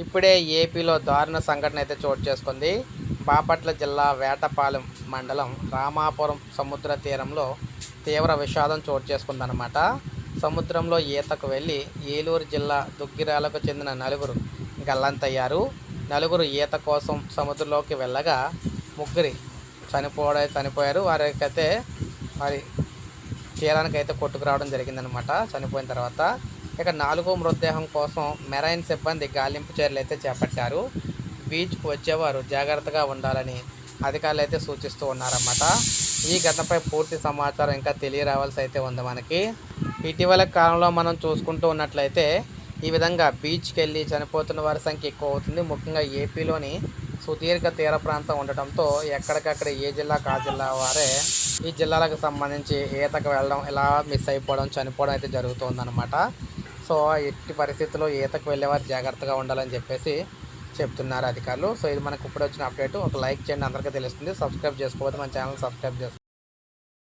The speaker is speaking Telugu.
ఇప్పుడే ఏపీలో దారుణ సంఘటన అయితే చోటు చేసుకుంది. బాపట్ల జిల్లా వేటపాలెం మండలం రామాపురం సముద్ర తీరంలో తీవ్ర విషాదం చోటు చేసుకుందనమాట సముద్రంలో ఈతకు వెళ్ళి ఏలూరు జిల్లా దుగ్గిరాలకు చెందిన నలుగురు గల్లంతయ్యారు. నలుగురు ఈత కోసం సముద్రంలోకి వెళ్ళగా ముగ్గురి చనిపోవడం చనిపోయారు. వారికైతే మరి తీరానికైతే కొట్టుకురావడం జరిగిందనమాట చనిపోయిన తర్వాత ఇక నాలుగో మృతదేహం కోసం మెరైన్ సిబ్బంది గాలింపు చర్యలు అయితే చేపట్టారు. బీచ్కు వచ్చేవారు జాగ్రత్తగా ఉండాలని అధికారులు అయితే సూచిస్తూ ఉన్నారన్నమాట. ఈ ఘటనపై పూర్తి సమాచారం ఇంకా తెలియరావాల్సి అయితే ఉంది మనకి. ఇటీవల కాలంలో మనం చూసుకుంటూ ఉన్నట్లయితే ఈ విధంగా బీచ్కి వెళ్ళి చనిపోతున్న వారి సంఖ్య ఎక్కువ అవుతుంది ముఖ్యంగా ఏపీలోని సుదీర్ఘ తీర ప్రాంతం ఉండటంతో ఎక్కడికక్కడ ఏ జిల్లాకు ఆ జిల్లా వారే ఈ జిల్లాలకు సంబంధించి ఈతకు వెళ్ళడం ఇలా మిస్ అయిపోవడం చనిపోవడం అయితే జరుగుతుందన్నమాట సో ఎట్టి పరిస్థితుల్లో ఈతకు వెళ్ళేవారు జాగ్రత్తగా ఉండాలని చెప్పేసి చెప్తున్నారు అధికారులు. సో ఇది మనకు ఇప్పుడు వచ్చిన అప్డేట్. ఒక లైక్ చేయండి. అందరికీ తెలుస్తుంది. సబ్స్క్రైబ్ చేసుకోవద్దు మన ఛానల్ సబ్స్క్రైబ్ చేసుకో